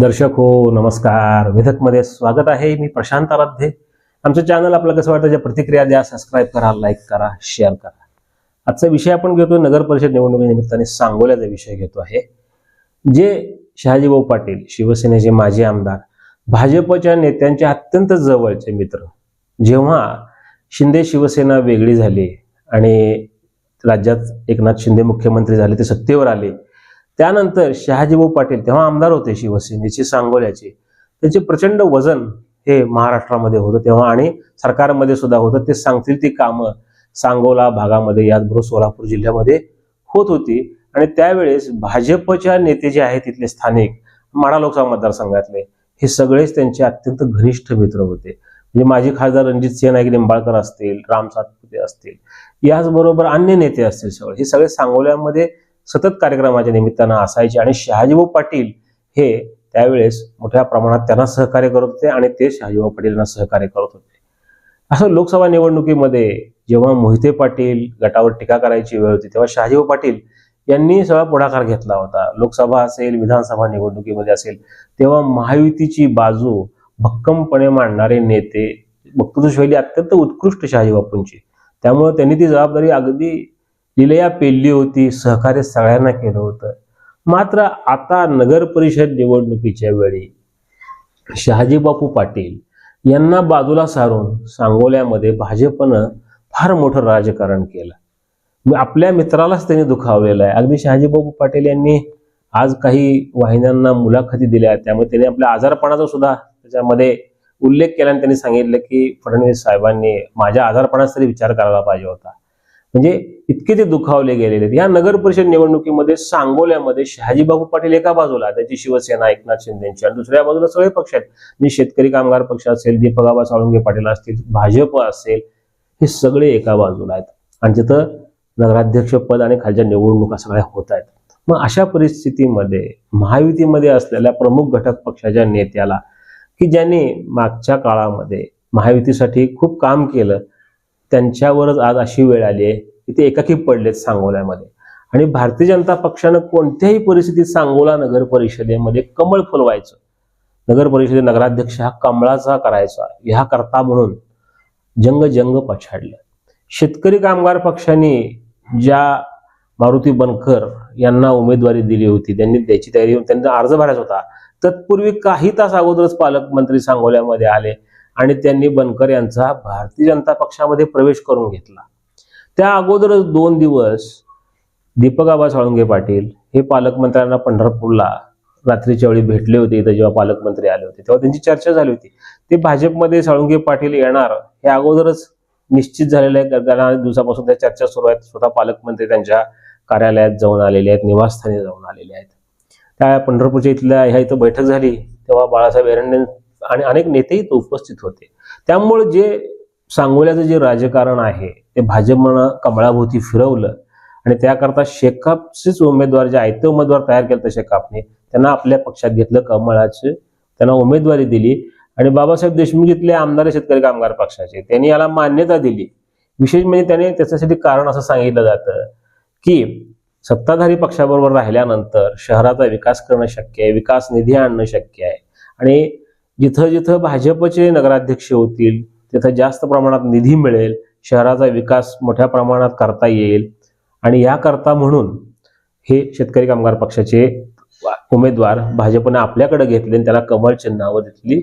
दर्शक हो नमस्कार. विधकमध्ये स्वागत आहे. मी प्रशांत आराध्ये. आमचं चॅनल आपलं कसं वाटतं? ज्या प्रतिक्रिया द्या सबस्क्राईब करा लाईक करा शेअर करा. आजचा विषय आपण घेतो नगर परिषद निवडणुकीनिमित्ताने सांगोल्याचा विषय घेतो आहे. जे शहाजीभाऊ पाटील शिवसेनेचे माजी आमदार भाजपच्या नेत्यांचे अत्यंत जवळचे मित्र जेव्हा शिंदे शिवसेना वेगळी झाली आणि राज्यात एकनाथ शिंदे मुख्यमंत्री झाले ते सत्तेवर आले त्यानंतर शहाजीभाऊ पाटील तेव्हा आमदार होते शिवसेनेचे सांगोल्याचे. त्याचे प्रचंड वजन हे महाराष्ट्रामध्ये होतं तेव्हा आणि सरकारमध्ये सुद्धा होतं. ते सांगतील ती कामं सांगोला भागामध्ये याचबरोबर सोलापूर जिल्ह्यामध्ये होत होती. आणि त्यावेळेस भाजपच्या नेते जे आहेत तिथले स्थानिक माडा लोकसभा मतदारसंघातले हे सगळेच त्यांचे अत्यंत घनिष्ठ मित्र होते. म्हणजे माजी खासदार रणजित सिंह नाईक निंबाळकर असतील राम सातपुते असतील याचबरोबर अन्य नेते असतील सगळे. हे सगळे सांगोल्यामध्ये सतत कार्यक्रमाच्या निमित्तानं असायचे आणि शहाजीभाऊ पाटील हे त्यावेळेस मोठ्या प्रमाणात त्यांना सहकार्य करत होते आणि ते शहाजीभाऊ पाटील यांना सहकार्य करत होते. असं लोकसभा निवडणुकीमध्ये जेव्हा मोहिते पाटील गटावर टीका करायची वेळ होती तेव्हा शहाजीभाऊ पाटील यांनी सगळा पुढाकार घेतला होता. लोकसभा असेल विधानसभा निवडणुकीमध्ये असेल तेव्हा महायुतीची बाजू भक्कमपणे मांडणारे नेते वक्तृत्व शैली अत्यंत उत्कृष्ट शहाजीबापूंची. त्यामुळे त्यांनी ती जबाबदारी अगदी लिलया पेलली होती सहकार्य सगळ्यांना केलं होतं. मात्र आता नगर परिषद निवडणुकीच्या वेळी शहाजीबापू पाटील यांना बाजूला सारून सांगोल्यामध्ये भाजपनं फार मोठं राजकारण केलं. आपल्या मित्रालाच त्यांनी दुखावलेलं आहे. अगदी शहाजीबापू पाटील यांनी आज काही वाहिन्यांना मुलाखती दिल्या. त्यामुळे त्यांनी आपल्या आजारपणाचा सुद्धा त्याच्यामध्ये उल्लेख केला आणि त्यांनी सांगितलं की फडणवीस साहेबांनी माझ्या आजारपणाचा तरी विचार करायला पाहिजे होता. म्हणजे इतके ते दुखावले गेलेले आहेत. या नगर परिषद निवडणुकीमध्ये सांगोल्यामध्ये शहाजीबाबू पाटील एका बाजूला त्याची शिवसेना एकनाथ शिंदेची आणि दुसऱ्या बाजूला सगळे पक्ष आहेत. म्हणजे शेतकरी कामगार पक्ष असेल दीपकाबा साळुंगे पाटील असतील भाजप असेल हे सगळे एका बाजूला आहेत. आणि तिथं नगराध्यक्ष पद आणि खालच्या निवडणुका सगळ्या होत आहेत. मग अशा परिस्थितीमध्ये महायुतीमध्ये असलेल्या प्रमुख घटक पक्षाच्या नेत्याला की ज्यांनी मागच्या काळामध्ये महायुतीसाठी खूप काम केलं त्यांच्यावरच आज अशी वेळ आली आहे की ते एकाकी पडलेत सांगोल्यामध्ये. आणि भारतीय जनता पक्षानं कोणत्याही परिस्थितीत सांगोला नगर परिषदेमध्ये कमळ फुलवायचं नगर परिषदे नगराध्यक्ष हा कमळाचा करायचा. ह्या करता म्हणून जंग जंग पछाडलं. शेतकरी कामगार पक्षाने ज्या मारुती बनकर यांना उमेदवारी दिली होती त्यांनी त्याची तयारी त्यांचा अर्ज भरायचा होता. तत्पूर्वी काही तास अगोदरच पालकमंत्री सांगोल्यामध्ये आले. आणि त्यांनी बनकर यांचा भारतीय जनता पक्षामध्ये प्रवेश करून घेतला. त्या अगोदरच दोन दिवस दीपकाबा साळुंगे पाटील हे पालकमंत्र्यांना पंढरपूरला रात्रीच्या वेळी भेटले होते. इथं जेव्हा पालकमंत्री आले होते तेव्हा त्यांची चर्चा झाली होती. ते भाजपमध्ये साळुंगे पाटील येणार हे अगोदरच निश्चित झालेलं आहे. कारण दिवसापासून त्या चर्चा सुरू आहेत. स्वतः पालकमंत्री त्यांच्या कार्यालयात जाऊन आलेले आहेत. निवासस्थानी जाऊन आलेले आहेत. त्या पंढरपूरच्या इथल्या ह्या इथं बैठक झाली. तेव्हा बाळासाहेब एरंडेन आणि अनेक नेतेही इथं उपस्थित होते. त्यामुळे जे सांगोल्याचं जे राजकारण आहे ते भाजपनं कमळाभोवती फिरवलं आणि त्याकरता शेकापचेच उमेदवार जे आयते उमेदवार तयार केलं होते शेकापने त्यांना आपल्या पक्षात घेतलं कमळाचे त्यांना उमेदवारी दिली. आणि बाबासाहेब देशमुख इथले आमदार शेतकरी कामगार पक्षाचे त्यांनी याला मान्यता दिली. विशेष म्हणजे त्याने त्याच्यासाठी कारण असं सांगितलं जातं की सत्ताधारी पक्षाबरोबर राहिल्यानंतर शहराचा विकास करणं शक्य आहे विकास निधी आणणं शक्य आहे. आणि जिथं जिथं भाजपचे नगराध्यक्ष होतील तिथं जास्त प्रमाणात निधी मिळेल शहराचा विकास मोठ्या प्रमाणात करता येईल. आणि याकरता म्हणून हे शेतकरी कामगार पक्षाचे उमेदवार भाजपने आपल्याकडे घेतले आणि त्याला कमळ चिन्हावर तिथली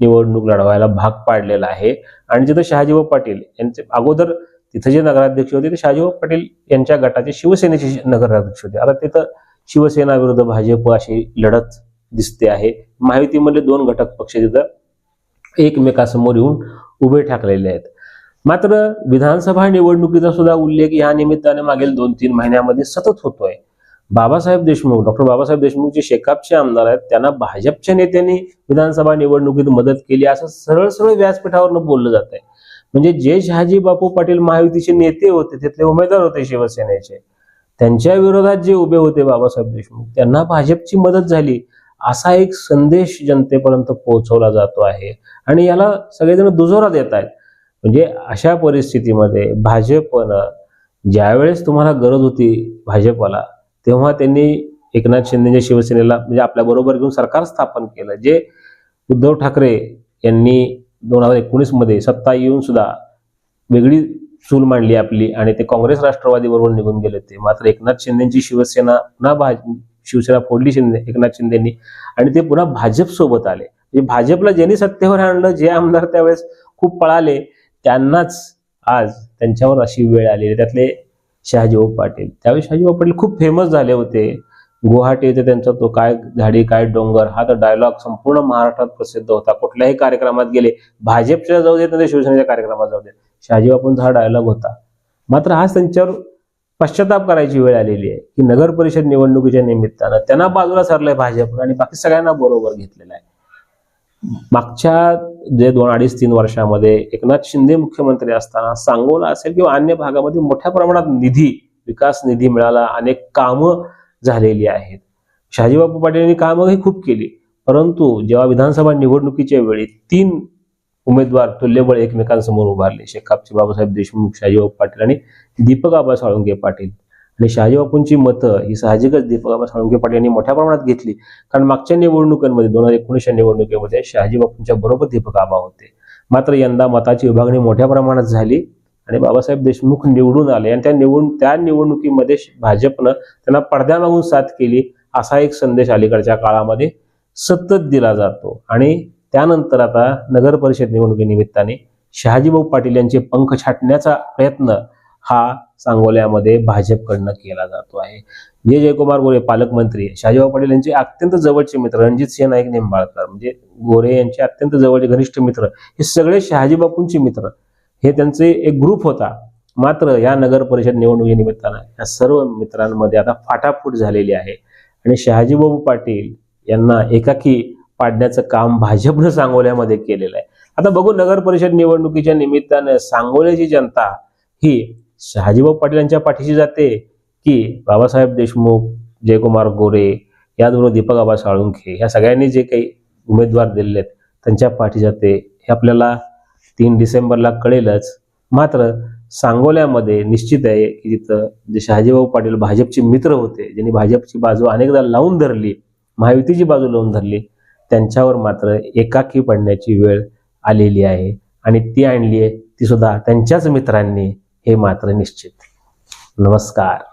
निवडणूक लढवायला भाग पाडलेला आहे. आणि जिथं शहाजीभाऊ पाटील यांचे अगोदर तिथं जे नगराध्यक्ष होते ते शहाजीभाऊ पाटील यांच्या गटाचे शिवसेनेचे नगराध्यक्ष होते. आता तिथं शिवसेना विरुद्ध भाजप अशी लढत दिसते आहे. महायुतीमधले दोन घटक पक्ष तिथं एकमेकासमोर येऊन उभे ठाकलेले आहेत. मात्र विधानसभा निवडणुकीचा सुद्धा उल्लेख या निमित्ताने मागील दोन तीन महिन्यामध्ये सतत होतोय. बाबासाहेब देशमुख डॉक्टर बाबासाहेब देशमुख जे शेकापचे आमदार आहेत. त्यांना भाजपच्या नेत्यांनी विधानसभा निवडणुकीत मदत केली असं सरळ सरळ व्यासपीठावरनं बोललं जात आहे म्हणजे जे शहाजी बापू पाटील महायुतीचे नेते होते तिथले उमेदवार होते शिवसेनेचे. त्यांच्या विरोधात जे उभे होते बाबासाहेब देशमुख त्यांना भाजपची मदत झाली. असा एक संदेश जनतेपर्यंत पोहोचवला जातो आहे. आणि याला सगळेजण दुजोरा देत आहेत. म्हणजे अशा परिस्थितीमध्ये भाजपनं ज्यावेळेस तुम्हाला गरज होती भाजपला तेव्हा त्यांनी एकनाथ शिंदेच्या शिवसेनेला म्हणजे आपल्या बरोबर घेऊन सरकार स्थापन केलं जे उद्धव ठाकरे यांनी दोन हजार एकोणीसमध्ये सत्ता येऊन सुद्धा वेगळी चूल मांडली आपली आणि ते काँग्रेस राष्ट्रवादी बरोबर निघून गेले ते. मात्र एकनाथ शिंदेची शिवसेना पुन्हा भाज शिवसेना फोडली शिंदे एकनाथ शिंदेनी. आणि ते पुन्हा भाजप सोबत आले. म्हणजे भाजपला ज्यांनी सत्तेवर आणलं जे आमदार त्यावेळेस खूप पळाले त्यांनाच आज त्यांच्यावर अशी वेळ आलेली त्यातले शहाजीभाऊ पाटील. त्यावेळी शहाजीभाऊ पाटील खूप फेमस झाले होते. गुवाहाटी येथे त्यांचा तो काय झाडी काय डोंगर हा तर डायलॉग संपूर्ण महाराष्ट्रात प्रसिद्ध होता. कुठल्याही कार्यक्रमात गेले भाजपच्या जाऊ देत नाही शिवसेनेच्या कार्यक्रमात जाऊ देत. शहाजीबापूंचा हा डायलॉग होता. मात्र आज त्यांच्यावर पश्चाताप करायची वेळ आलेली आहे की नगर परिषद निवडणुकीच्या निमित्तानं त्यांना बाजूला सरलंय भाजप आणि बाकी सगळ्यांना बरोबर घेतलेलं आहे. मागच्या जे दोन अडीच तीन वर्षामध्ये एकनाथ शिंदे मुख्यमंत्री असताना सांगोला असेल किंवा अन्य भागामध्ये मोठ्या प्रमाणात निधी विकास निधी मिळाला अनेक कामं झालेली आहेत. शहाजीबापू पाटील यांनी कामंही खूप केली. परंतु जेव्हा विधानसभा निवडणुकीच्या वेळी तीन उमेदवार तुल्यबळ एकमेकांसमोर उभारले. शेकापचे बाबासाहेब देशमुख शहाजीबाबू पाटील आणि दीपक आबा साळुंके पाटील. आणि शहाजीबापूंची मतं ही साहजिकच दीपक आबा साळुंके पाटील यांनी मोठ्या प्रमाणात घेतली. कारण मागच्या निवडणुकांमध्ये दोन हजार एकोणीसच्या निवडणुकीमध्ये शहाजीबापूंच्या बरोबर दीपक आबा होते. मात्र यंदा मताची विभागणी मोठ्या प्रमाणात झाली आणि बाबासाहेब देशमुख निवडून आले आणि त्या निवडून त्या निवडणुकीमध्ये भाजपनं त्यांना पडद्यामागून साथ केली असा एक संदेश अलीकडच्या काळामध्ये सतत दिला जातो. आणि त्यानंतर आता नगर परिषद निवडणुकीनिमित्ताने शहाजीभाऊ पाटील यांचे पंख छाटण्याचा प्रयत्न हा सांगोल्यामध्ये भाजपकडनं केला जातो आहे. जे जयकुमार गोरे पालकमंत्री शहाजीभाऊ पाटील यांचे अत्यंत जवळचे मित्र रणजित सिंह नाईक निंबाळकर म्हणजे गोरे यांचे अत्यंत जवळचे घनिष्ठ मित्र हे सगळे शहाजीबापूंचे मित्र. हे त्यांचे एक ग्रुप होता. मात्र या नगर परिषद निवडणुकीनिमित्तानं या सर्व मित्रांमध्ये आता फाटाफूट झालेली आहे. आणि शहाजीबाबू पाटील यांना एकाकी पाडण्याचं काम भाजपनं सांगोल्यामध्ये केलेलं आहे. आता बघू नगर परिषद निवडणुकीच्या निमित्तानं सांगोल्याची जनता ही शहाजीभाऊ पाटील यांच्या पाठीशी जाते की बाबासाहेब देशमुख जयकुमार गोरे याचबरोबर दीपक आबा साळुंखे या सगळ्यांनी जे काही उमेदवार दिलेले आहेत त्यांच्या पाठी जाते. हे आपल्याला तीन डिसेंबरला कळेलच. मात्र सांगोल्यामध्ये निश्चित आहे की तिथं जे शहाजीभाऊ पाटील भाजपचे मित्र होते ज्यांनी भाजपची बाजू अनेकदा लावून धरली महायुतीची बाजू लावून धरली त्यांच्यावर मात्र एकाकी पडण्याची वेळ आलेली आहे. आणि ती आणली आहे ती सुद्धा त्यांच्याच मित्रांनी हे मात्र निश्चित. नमस्कार.